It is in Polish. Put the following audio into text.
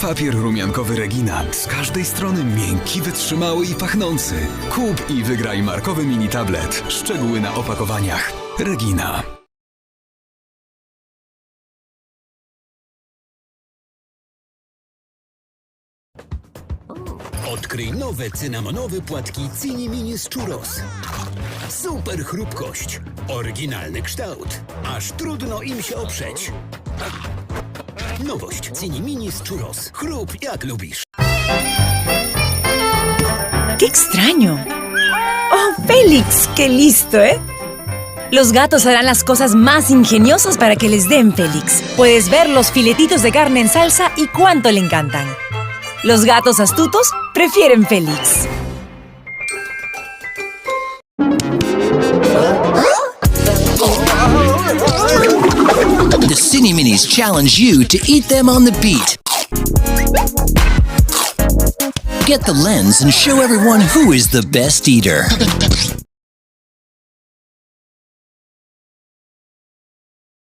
Papier rumiankowy Regina. Z każdej strony miękki, wytrzymały i pachnący. Kup i wygraj markowy mini tablet. Szczegóły na opakowaniach. Regina. Odkryj nowe cynamonowe płatki Cini Mini z Churros. Super chrupkość, oryginalny kształt, aż trudno im się oprzeć. Nowość Cini Churros. Chrup jak. ¡Qué extraño! ¡Oh, Félix! ¡Qué listo, eh! Los gatos harán las cosas más ingeniosas para que les den Félix. Puedes ver los filetitos de carne en salsa y cuánto le encantan. Los gatos astutos prefieren Félix. Minis challenge you to eat them on the beat. Get the lens and show everyone who is the best eater.